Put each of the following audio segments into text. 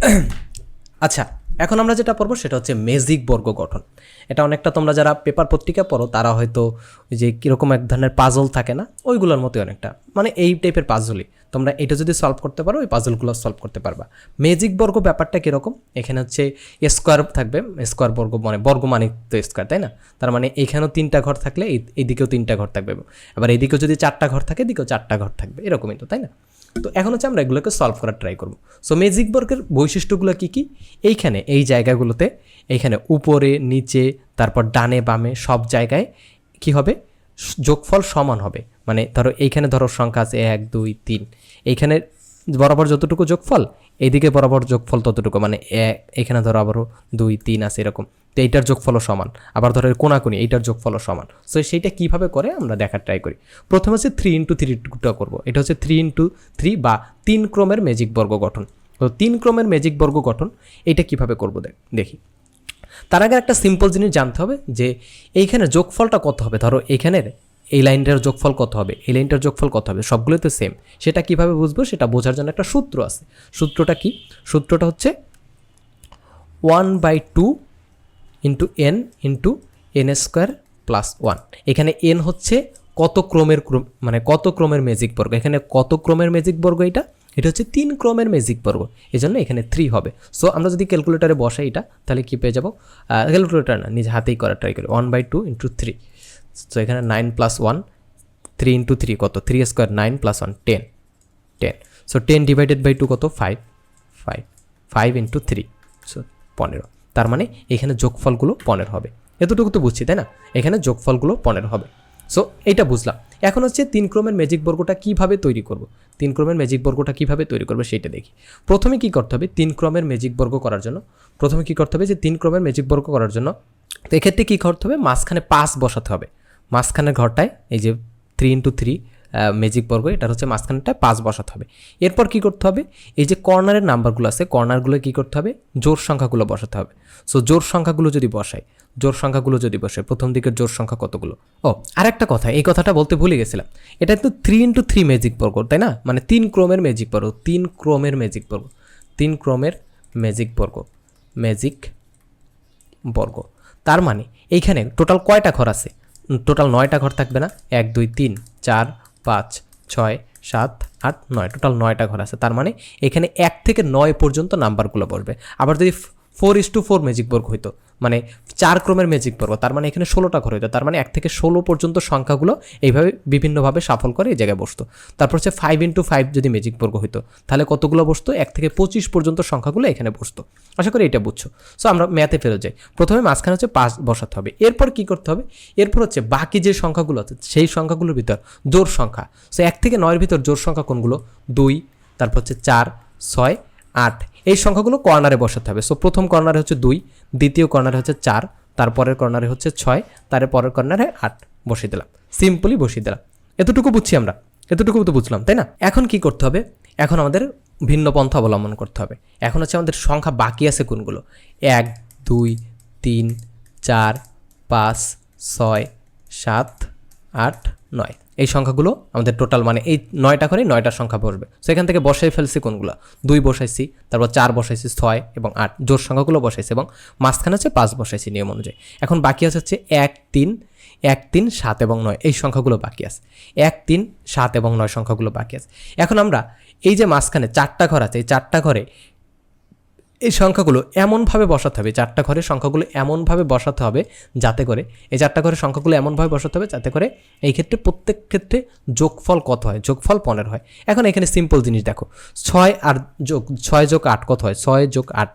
আচ্ছা এখন আমরা যেটা পড়ব সেটা হচ্ছে মেজিক বর্গ গঠন। এটা অনেকটা তোমরা যারা পেপার পত্রিকা পড়ো, তারা হয়তো যে কীরকম এক ধরনের পাজল থাকে না, ওইগুলোর মতোই অনেকটা। মানে এই টাইপের পাজলই তোমরা এটা যদি সলভ করতে পারো, ওই পাজলগুলো সলভ করতে পারবা। মেজিক বর্গ ব্যাপারটা কীরকম? এখানে হচ্ছে স্কোয়ার থাকবে স্কোয়ার বর্গ মানে বর্গ মানে তো স্কোয়ার তাই না? তার মানে এখানেও তিনটা ঘর থাকলে, এই এইদিকেও তিনটা ঘর থাকবে। এবার এদিকেও যদি চারটা ঘর থাকে, এদিকেও চারটা ঘর থাকবে। এরকমই তো, তাই না? তো এখন হচ্ছে আমরা এগুলোকে সলভ করার ট্রাই করব। সো মেজিক বর্গের বৈশিষ্ট্যগুলো কী কী? এইখানে, এই জায়গাগুলোতে, এইখানে উপরে, নিচে, তারপর ডানে, বামে, সব জায়গায় কি হবে? যোগফল সমান হবে। মানে ধরো এইখানে ধরো সংখ্যা আছে এক, দুই, তিন। এইখানে বরাবর যতটুকু যোগফল এইদিকে বরাবর যোগফল ততটুকু মানে এখানে ধরো আবারও দুই, তিন আছে এরকম। তো এইটার যোগফলও সমান। আবার ধরো কোনাকুনি, এইটার যোগফলও সমান। সো সেইটা কীভাবে করে আমরা দেখার ট্রাই করি। প্রথমে হচ্ছে থ্রি ইন্টু থ্রিটা করব। এটা হচ্ছে থ্রি ইন্টু থ্রি বা তিন ক্রমের ম্যাজিক বর্গ গঠন। তো তিন ক্রমের ম্যাজিক বর্গ গঠন, এটা কীভাবে করব দেখ দেখি। তার আগে একটা সিম্পল জিনিস জানতে হবে যে, এইখানে যোগফলটা কত হবে? ধরো এইখানের এই লাইনটার যোগফল কত হবে? এই লাইনটার যোগফল কত হবে? সবগুলো তো সেম সেটা কীভাবে বুঝব? সেটা বোঝার জন্য একটা সূত্র আছে। সূত্রটা কি? সূত্রটা হচ্ছে one by two into n into n square plus one এখানে এন হচ্ছে কত ক্রমের ক্রম মানে কত ক্রমের ম্যাজিক বর্গ। এখানে কত ক্রমের ম্যাজিক বর্গ এটা? এটা হচ্ছে তিন ক্রমের ম্যাজিক বর্গ। এই জন্য এখানে থ্রি হবে। সো আমরা যদি ক্যালকুলেটারে বসাই এটা, তাহলে কী পেয়ে যাব? ক্যালকুলেটার না, নিজে হাতেই করার ট্রাই করি। One by two into three so এখানে nine plus one three into three কত? Three square nine plus one ten ten so ten divided by two কত? Five five five into three so পনেরো। তার মানে এখানে যোগফলগুলো পনেরো হবে। এতটুকু তো বুঝছি, তাই না? এখানে যোগফলগুলো পনেরো হবে। সো এইটা বুঝলাম। এখন হচ্ছে তিন ক্রমের ম্যাজিক বর্গটা কীভাবে তৈরি করব? তিন ক্রমের ম্যাজিক বর্গটা কীভাবে তৈরি করব সেইটা দেখি। প্রথমে কি করতে হবে? তিন ক্রমের ম্যাজিক বর্গ করার জন্য। প্রথমে কি করতে হবে? যে তিন ক্রমের ম্যাজিক বর্গ করার জন্য, তো এক্ষেত্রে কী করতে হবে? মাঝখানে পাঁচ বসাতে হবে। মাঝখানের ঘরটায়, এই যে থ্রি ইন্টু থ্রি ম্যাজিক বর্গ এটার হচ্ছে মাঝখানটায় পাঁচ বসাতে হবে। এরপর কি করতে হবে? এই যে কর্নারের নাম্বারগুলো আছে কর্নারগুলো কি করতে হবে? জোর সংখ্যাগুলো বসাতে হবে। সো জোর সংখ্যাগুলো যদি বসাই, জোর সংখ্যাগুলো যদি বসে প্রথম দিকের জোর সংখ্যা কতগুলো? ও, আরেকটা কথা, এই কথাটা বলতে ভুলে গেছিলাম। এটা তো থ্রি ইন্টু থ্রি ম্যাজিক বর্গ তাই না? মানে তিন ক্রমের ম্যাজিক বর্গ তিন ক্রমের ম্যাজিক বর্গ তিন ক্রমের ম্যাজিক বর্গ ম্যাজিক বর্গ তার মানে এইখানে টোটাল কয়টা ঘর আছে? টোটাল নয়টা ঘর থাকবে না? এক, দুই, তিন, চার, পাঁচ, ছয়, সাত, আট, নয়। টোটাল নয়টা ঘর আছে। তার মানে এখানে এক থেকে নয় পর্যন্ত নাম্বারগুলো বসবে আবার যদি four is two four magic বর্গ হইতো। মানে চার ক্রমের ম্যাজিক বর্গ, তার মানে এখানে ষোলোটা ঘর হইতো। তার মানে এক থেকে ষোলো পর্যন্ত সংখ্যাগুলো এইভাবে বিভিন্নভাবে সাফল করে এই জায়গায় বসতো। তারপর হচ্ছে ফাইভ ইন্টু ফাইভ যদি ম্যাজিক বর্গ হইতো, তাহলে কতগুলো বসতো? এক থেকে পঁচিশ পর্যন্ত সংখ্যাগুলো এখানে বসতো। আশা করি এটা বুঝছ। সো আমরা ম্যাথে ফেরত যাই। প্রথমে মাঝখানে হচ্ছে পাঁচ বসাতে হবে। এরপর কি করতে হবে? এরপর হচ্ছে বাকি যে সংখ্যাগুলো আছে, সেই সংখ্যাগুলোর ভিতর জোর সংখ্যা। সো এক থেকে নয়ের ভিতর জোর সংখ্যা কোনগুলো? দুই, তারপর হচ্ছে চার, ছয়, আট এই সংখ্যাগুলো কর্নারে বসাতে হবে। সো প্রথম কর্নারে হচ্ছে দুই, দ্বিতীয় কর্নারে হচ্ছে চার, তারপরের কর্নারে হচ্ছে ছয়, তার পরের কর্নারে আট বসিয়ে দিলাম। সিম্পলি বসিয়ে দিলাম। এতটুকু বুঝছি আমরা। এতটুকু তো বুঝলাম, তাই না? এখন কি করতে হবে? এখন আমাদের ভিন্ন পন্থা অবলম্বন করতে হবে। এখন হচ্ছে আমাদের সংখ্যা বাকি আছে কোনগুলো? এক, দুই, তিন, চার, পাঁচ, ছয়, সাত আট, নয়। এই সংখ্যাগুলো আমাদের টোটাল মানে এই নয়টা করে নয়টা সংখ্যা বসবে সেখান থেকে বসাই ফেলছি কোনগুলো? দুই বসাইছি, তারপর চার বসাইছি, ছয় এবং আট। জোর সংখ্যাগুলো বসাইছি এবং মাঝখানে হচ্ছে পাঁচ বসাইছি নিয়ম অনুযায়ী। এখন বাকি আছে হচ্ছে এক, তিন এক, তিন, সাত এবং নয়। এই সংখ্যাগুলো বাকি আছে। এক, তিন, সাত এবং নয় সংখ্যাগুলো বাকি আছে। এখন আমরা এই যে মাঝখানে চারটা ঘর আছে, এই চারটা ঘরে এই সংখ্যাগুলো এমনভাবে বসাতে হবে, চারটা ঘরের সংখ্যাগুলো এমনভাবে বসাতে হবে যাতে করে, এই চারটা ঘরের সংখ্যাগুলো এমনভাবে বসাতে হবে যাতে করে এই ক্ষেত্রে প্রত্যেক ক্ষেত্রে যোগফল কত হয়, যোগফল পনেরো হয়। এখন এখানে সিম্পল জিনিস দেখো, ছয় আর যোগ, ছয় যোগ আট কত হয়? ছয় যোগ আট,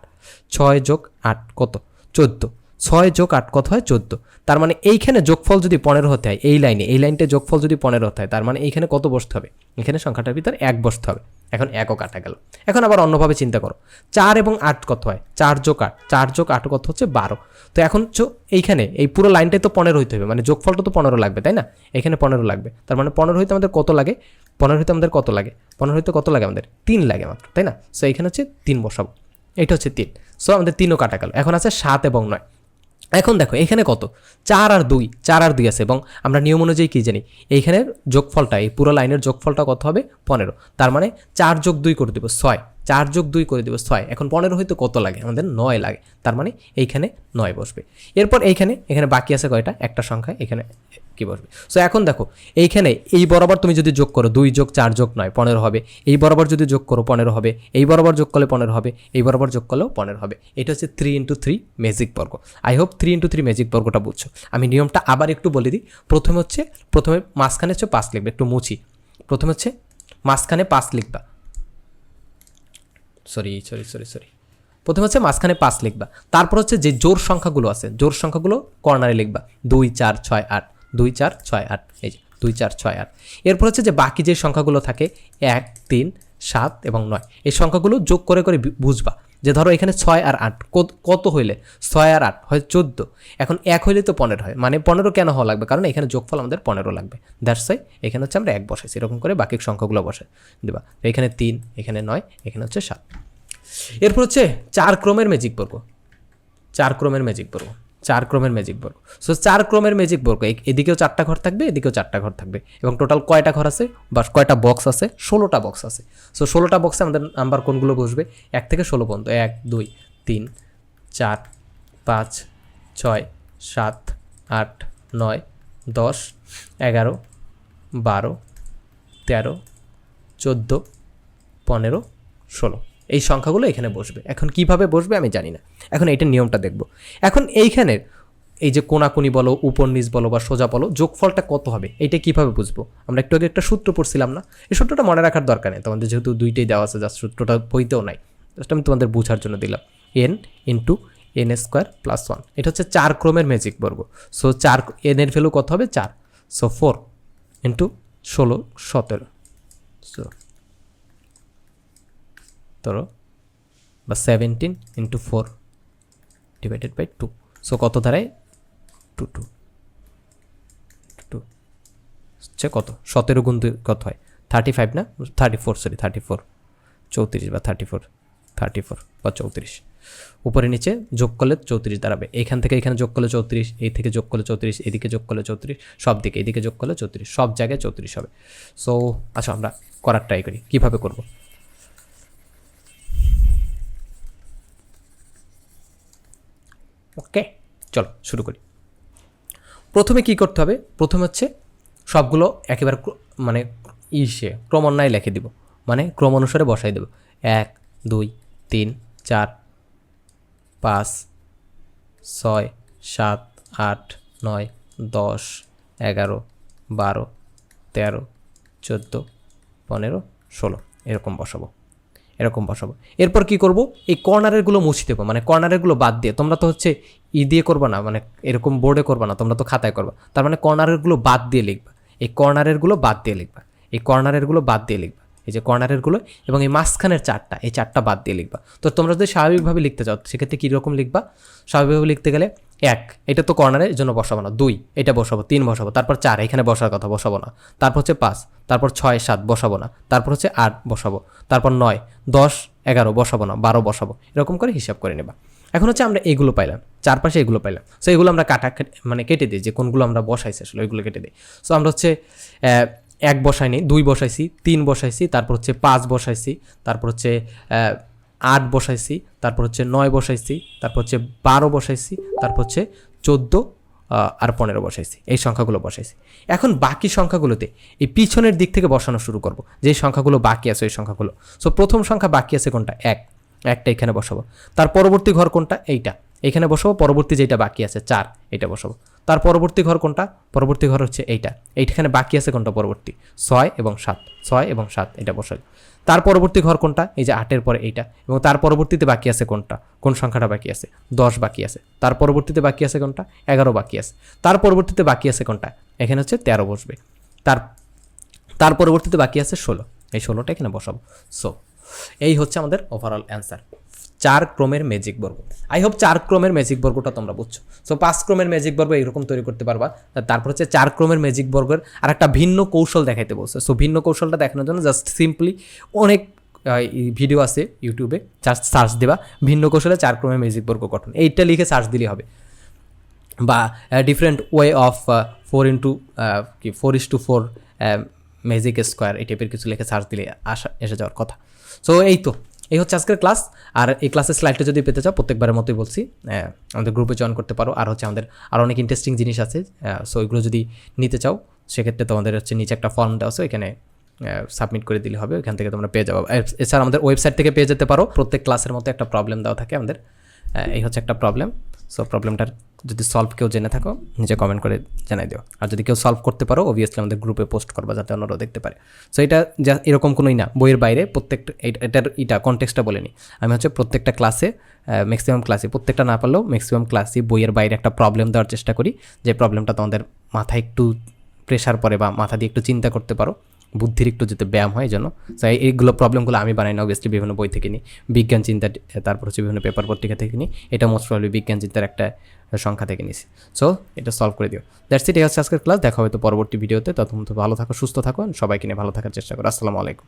ছয় যোগ আট কত? চোদ্দ। ছয় যোগ আট কত হয় চোদ্দ। তার মানে এইখানে যোগফল যদি পনেরো হতে হয়, এই লাইনে, এই লাইনটা যোগফল যদি পনেরো হতে হয়, তার মানে এইখানে কত বসতে হবে? এখানে সংখ্যাটার ভিতর এক বসতে হবে। এখন একও কাটা গেল। এখন আবার অন্যভাবে চিন্তা করো। চার এবং আট কত হয়? চার যোগ আট। চার যোগ আট কত হচ্ছে বারো। তো এখন হচ্ছে এইখানে, এই পুরো লাইনটাই তো পনেরো হইতে হবে। মানে যোগফলটা তো পনেরো লাগবে, তাই না? এখানে পনেরো লাগবে। তার মানে পনেরো হইতে আমাদের কত লাগে? পনেরো হইতে আমাদের কত লাগে? পনেরো হইতে কত লাগে আমাদের? তিন লাগে মাত্র, তাই না? সো এখানে হচ্ছে তিন বসাবো। এটা হচ্ছে তিন। সো আমাদের তিনও কাটা গেল। এখন আছে সাত এবং নয়। এখন দেখো, এখানে কত? চার আর দুই, চার আর দুই আছে, এবং আমরা নিয়ম অনুযায়ী কী জানি, এইখানের যোগফলটা, এই পুরো লাইনের যোগফলটা কত হবে? পনেরো। তার মানে চার যোগ দুই করে দেবো, ছয়। চার যোগ দুই করে দেবো, ছয়। এখন পনেরো হয়তো কত লাগে? আমাদের নয় লাগে। তার মানে এইখানে নয় বসবে। এরপর এইখানে, এখানে বাকি আছে কয়টা? একটা সংখ্যা, এখানে কি বসবে সো এখন দেখো, এইখানে এই বরাবর তুমি যদি যোগ করো, দুই যোগ, চার যোগ, নয়, পনেরো হবে। এই বরাবর যদি যোগ করো, পনেরো হবে। এই বরাবর যোগ করলে পনেরো হবে। এই বরাবর যোগ করলেও পনেরো হবে। এটা হচ্ছে থ্রি ইন্টু থ্রি ম্যাজিক বর্গ। I hope three into three magic বর্গটা বুঝছ। আমি নিয়মটা আবার একটু বলে দিই। প্রথমে হচ্ছে, প্রথমে মাঝখানে হচ্ছে পাঁচ লিখবে, একটু মুছি। প্রথমে হচ্ছে, মাঝখানে পাঁচ লিখবা। সরি সরি সরি সরি প্রথমে হচ্ছে মাঝখানে পাঁচ লিখবা। তারপর হচ্ছে যে জোর সংখ্যাগুলো আছে জোর সংখ্যাগুলো কর্নারে লিখবা। দুই, চার, ছয়, আট। দুই চার ছয় আট, এই যে দুই চার ছয় আট। এরপর হচ্ছে যে বাকি যে সংখ্যাগুলো থাকে, এক, তিন, সাত এবং নয়, এই সংখ্যাগুলো যোগ করে করে বুঝবা যে ধরো এখানে ছয় আর আট, কত- হইলে? ছয় আর আট হয় চোদ্দ, এখন এক হইলে তো পনেরো হয় মানে পনেরো কেন হওয়া লাগবে? কারণ এখানে যোগফল আমাদের পনেরো লাগবে, দ্যাটস ওয়াই এখানে হচ্ছে আমরা এক বসাইছি, এরকম করে বাকি সংখ্যাগুলো বসাই দিবা। এখানে তিন, এখানে নয়, এখানে হচ্ছে সাত। এরপর হচ্ছে চার ক্রমের ম্যাজিক বর্গ চার ক্রমের ম্যাজিক বর্গ চার ক্রমের ম্যাজিক বর্গ। সো চার ক্রমের ম্যাজিক বর্গ এদিকেও চারটা ঘর থাকবে, এদিকেও চারটা ঘর থাকবে। এবং টোটাল কয়টা ঘর আছে বা কয়টা বক্স আছে? ষোলোটা বক্স আছে। সো ষোলোটা বক্সে আমাদের নাম্বার কোনগুলো বসবে? এক থেকে ষোলো পর্যন্ত। এক, দুই, তিন, চার, পাঁচ, ছয়, সাত, আট, নয়, দশ, এগারো, বারো, তেরো, চোদ্দ, পনেরো, ষোলো। এই সংখ্যাগুলো এখানে বসবে। এখন কীভাবে বসবে আমি জানি না। এখন এইটার নিয়মটা দেখব। এখন এইখানের এই যে কোনাকুনি বলো উপর নিচ বলো বা সোজা বলো, যোগফলটা কত হবে? এটা কীভাবে বুঝব? আমরা একটু আগে একটা সূত্র পড়ছিলাম না? এই সূত্রটা মনে রাখার দরকার নেই। তোমাদের যেহেতু দুইটাই দেওয়া আছে, জাস্ট সূত্রটা বইতেও নাই। জাস্ট আমি তোমাদের বোঝার জন্য দিলাম। N into n square plus one এটা হচ্ছে চার ক্রমের ম্যাজিক বর্গ। সো চার এন এর ভ্যালু কত হবে? চার। সো ফোর ইন্টু ষোলো, সতেরো। সো ধরো বা seventeen into four divided by two so কত দাঁড়ায়? টু টু টু হচ্ছে কত? সতেরো গুণ কত হয়? থার্টি ফাইভ না? Thirty four sorry thirty four চৌত্রিশ বা থার্টি ফোর থার্টি ফোর বা চৌত্রিশ। উপরে নিচে যোগ করলে চৌত্রিশ দাঁড়াবে। এখান থেকে এখানে যোগ করলে চৌত্রিশ, এই থেকে যোগ করলে চৌত্রিশ, এদিকে যোগ করলে চৌত্রিশ, সব দিকে এদিকে যোগ করলে চৌত্রিশ, সব জায়গায় চৌত্রিশ হবে। সো আচ্ছা আমরা করার ট্রাই করি। কীভাবে করব? ওকে চলো, শুরু করি। প্রথমে কি করতে হবে? প্রথমে হচ্ছে সবগুলো একেবারে মানে ইসে, ক্রমান্বয়ে লিখে দিব। মানে ক্রম অনুসারে বসাই দেব। এক, দুই, তিন, চার, পাঁচ, ছয়, সাত, আট, নয়, দশ, এগারো, বারো, তেরো, চোদ্দ, পনেরো, ষোলো। এরকম বসাবো। এরকম বসাবো। এরপর কি করব? এই কর্নারেরগুলো মুছে দেবো। মানে কর্নারেরগুলো বাদ দিয়ে। তোমরা তো হচ্ছে ই দিয়ে করবা না মানে এরকম বোর্ডে করবা না, তোমরা তো খাতায় করবা। তার মানে কর্নারেরগুলো বাদ দিয়ে লিখবা। এই কর্নারেরগুলো বাদ দিয়ে লিখবা। এই কর্নারেরগুলো বাদ দিয়ে লিখবা। এই যে কর্নারেরগুলো এবং এই মাঝখানের চারটা, এই চারটা বাদ দিয়ে লিখবা। তো তোমরা যদি স্বাভাবিকভাবে লিখতে চাও, সেক্ষেত্রে কীরকম লিখবা? স্বাভাবিকভাবে লিখতে গেলে এক, এটা তো কর্নারের জন্য বসাবো না। দুই, এটা বসাবো। তিন বসাবো। তারপর চার, এখানে বসার কথা বসাবো না। তারপর হচ্ছে পাঁচ, তারপর ছয়, সাত বসাবো না। তারপর হচ্ছে আট বসাবো। তারপর নয়, দশ, এগারো বসাবো না। বারো বসাবো। এরকম করে হিসাব করে নেবা। এখন হচ্ছে আমরা এগুলো পাইলাম। চারপাশে এগুলো পাইলাম। সো এগুলো আমরা কাটা মানে কেটে দিই যে কোনগুলো আমরা বসাইছি আসলে, ওইগুলো কেটে দিই। সো আমরা হচ্ছে এক বসাই বসাইনি, দুই বসাইছি, তিন বসাইছি, তারপর হচ্ছে পাঁচ বসাইছি, তারপর হচ্ছে আট বসাইছি, তারপর হচ্ছে নয় বসাইছি, তারপর হচ্ছে বারো বসাইছি, তারপর হচ্ছে চোদ্দ আর পনেরো বসাইছি। এই সংখ্যাগুলো বসাইছি। এখন বাকি সংখ্যাগুলোতে এই পিছনের দিক থেকে বসানো শুরু করব। যে সংখ্যাগুলো বাকি আছে, ওই সংখ্যাগুলো। সো প্রথম সংখ্যা বাকি আছে কোনটা? এক। একটা এখানে বসাবো। তার পরবর্তী ঘর কোনটা? এইটা। এখানে বসাবো, পরবর্তী যেটা বাকি আছে, চার। এটা বসাবো। তার পরবর্তী ঘর কোনটা? পরবর্তী ঘর হচ্ছে এইটা। এইখানে বাকি আছে কোনটা পরবর্তী? ছয় এবং সাত। ছয় এবং সাত, এটা বসাই। তার পরবর্তী ঘর কোনটা? এই যে আটের পরে এইটা। এবং তার পরবর্তীতে বাকি আছে কোনটা? কোন সংখ্যাটা বাকি আছে? দশ বাকি আছে। তার পরবর্তীতে বাকি আছে কোনটা? এগারো বাকি আছে। তার পরবর্তীতে বাকি আছে কোনটা? এখানে হচ্ছে তেরো বসবে। তার তার পরবর্তীতে বাকি আছে ষোলো। এই ষোলোটা এখানে বসাবো। সো এই হচ্ছে আমাদের ওভারঅল অ্যান্সার চার ক্রমের ম্যাজিক বর্গ। আই হোপ চার ক্রমের ম্যাজিক বর্গটা তোমরা বুঝছ। সো পাঁচ ক্রমের ম্যাজিক বর্গ এরকম তৈরি করতে পারবা। তারপর হচ্ছে চার ক্রমের ম্যাজিক বর্গের আর একটা ভিন্ন কৌশল দেখাইতে বলছে। সো ভিন্ন কৌশলটা দেখানোর জন্য জাস্ট সিম্পলি অনেক ভিডিও আছে ইউটিউবে জাস্ট সার্চ দেবা। ভিন্ন কৌশলে চার ক্রমের ম্যাজিক বর্গ গঠন। এইটা লিখে সার্চ দিলেই হবে। বা different way of four into কি four is two four magic square এই টাইপের কিছু লিখে সার্চ দিলে আসা, এসে যাওয়ার কথা। সো এই তো। এই হচ্ছে আজকের ক্লাস। আর এই ক্লাসের স্লাইডটা যদি পেতে চাও, প্রত্যেকবারের মতোই বলছি আমাদের গ্রুপে জয়েন করতে পারো। আর হচ্ছে আমাদের আরও অনেক ইন্টারেস্টিং জিনিস আছে সো ওইগুলো যদি নিতে চাও, সেক্ষেত্রে তোমাদের হচ্ছে নিচে একটা ফর্ম দেওয়া আছে এখানে সাবমিট করে দিলে হবে, ওইখান থেকে তোমরা পেয়ে যাব। এছাড়া আমাদের ওয়েবসাইট থেকে পেয়ে যেতে পারো, প্রত্যেক ক্লাসের মতো একটা প্রবলেম দেওয়া থাকে আমাদের এই হচ্ছে একটা প্রবলেম সো প্রবলেমটার যদি সলভ কেউ জেনে থাকো, নিজে কমেন্ট করে জানাই দিও। আর যদি কেউ সলভ করতে পারো অবভিয়াসলি আমাদের গ্রুপে পোস্ট করবা যাতে অন্যরাও দেখতে পারে। সো এটা যা, এরকম কোনোই না, বইয়ের বাইরে প্রত্যেকটা এটার এটা কনটেক্সটটা বলে নিই আমি হচ্ছে প্রত্যেকটা ক্লাসে ম্যাক্সিমাম ক্লাসে প্রত্যেকটা না পারলেও ম্যাক্সিমাম ক্লাসে বইয়ের বাইরে একটা প্রবলেম দেওয়ার চেষ্টা করি। যে প্রবলেমটা তোমাদের মাথায় একটু প্রেশার পরে বা মাথা দিয়ে একটু চিন্তা করতে পারো। বুদ্ধির একটু যাতে ব্যায়াম হয় যেন। এইগুলো প্রবলেমগুলো আমি বানাই না অবভিয়াসলি বিভিন্ন বই থেকে নিই বিজ্ঞান চিন্তা তারপর হচ্ছে বিভিন্ন পেপার পত্রিকা থেকে নিই এটা মোস্ট প্রবলি বিজ্ঞান চিন্তার একটা সংখ্যা থেকে নিছি। সো এটা সলভ করে দিও। দ্যাটস ইট হচ্ছে আজকের ক্লাস দেখা হয়তো পরবর্তী ভিডিওতে তখন তো ভালো থাকো, সুস্থ থাকো। সবাইকে নিয়ে ভালো থাকার চেষ্টা করো। আসসালামু আলাইকুম।